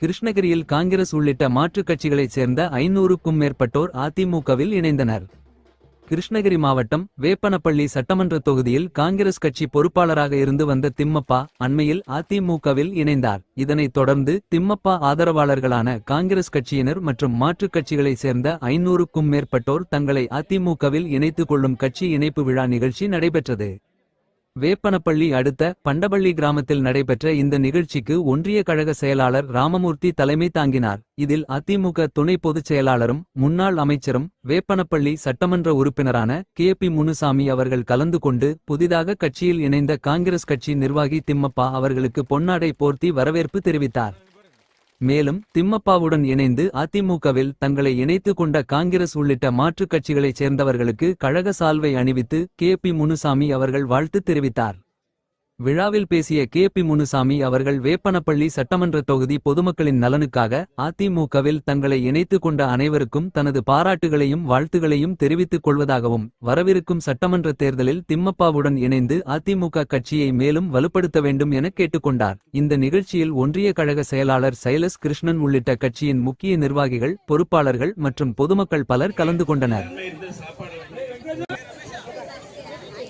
கிருஷ்ணகிரியில் காங்கிரஸ் உள்ளிட்ட மாற்றுக் கட்சிகளைச் சேர்ந்த ஐநூறுக்கும் மேற்பட்டோர் அதிமுகவில் இணைந்தனர். கிருஷ்ணகிரி மாவட்டம் வேப்பனப்பள்ளி சட்டமன்ற தொகுதியில் காங்கிரஸ் கட்சி பொறுப்பாளராக இருந்து வந்த திம்மப்பா அண்மையில் அதிமுகவில் இணைந்தார். இதனைத் தொடர்ந்து திம்மப்பா ஆதரவாளர்களான காங்கிரஸ் கட்சியினர் மற்றும் மாற்றுக் கட்சிகளைச் சேர்ந்த ஐநூறுக்கும் மேற்பட்டோர் தங்களை அதிமுகவில் இணைத்துக் கொள்ளும் கட்சி இணைப்பு விழா நிகழ்ச்சி நடைபெற்றது. வேப்பனப்பள்ளி அடுத்த பண்டபள்ளி கிராமத்தில் நடைபெற்ற இந்த நிகழ்ச்சிக்கு ஒன்றிய கழக செயலாளர் ராமமூர்த்தி தலைமை தாங்கினார். இதில் அதிமுக துணை பொதுச் செயலாளரும் முன்னாள் அமைச்சரும் வேப்பனப்பள்ளி சட்டமன்ற உறுப்பினரான கே. பி. முனுசாமி அவர்கள் கலந்து கொண்டு புதிதாக கட்சியில் இணைந்த காங்கிரஸ் கட்சி நிர்வாகி திம்மப்பா அவர்களுக்கு பொன்னாடை போர்த்தி வரவேற்பு தெரிவித்தார். மேலும் திம்மப்பாவுடன் இணைந்து அதிமுகவில் தங்களை இணைத்துக் கொண்ட காங்கிரஸ் உள்ளிட்ட மாற்றுக் கட்சிகளைச் சேர்ந்தவர்களுக்கு கழக சால்வை அணிவித்து கே பி முனுசாமி அவர்கள் வாழ்த்து தெரிவித்தார். விழாவில் பேசிய கே பி முனுசாமி அவர்கள் வேப்பனப்பள்ளி சட்டமன்ற தொகுதி பொதுமக்களின் நலனுக்காக அதிமுகவில் தங்களை இணைத்துக் கொண்ட அனைவருக்கும் தனது பாராட்டுகளையும் வாழ்த்துகளையும் தெரிவித்துக் கொள்வதாகவும் வரவிருக்கும் சட்டமன்ற தேர்தலில் திம்மப்பாவுடன் இணைந்து அதிமுக கட்சியை மேலும் வலுப்படுத்த வேண்டும் என கேட்டுக்கொண்டார். இந்த நிகழ்ச்சியில் ஒன்றிய கழக செயலாளர் சைலஸ் கிருஷ்ணன் உள்ளிட்ட கட்சியின் முக்கிய நிர்வாகிகள் பொறுப்பாளர்கள் மற்றும் பொதுமக்கள் பலர் கலந்து கொண்டனர்.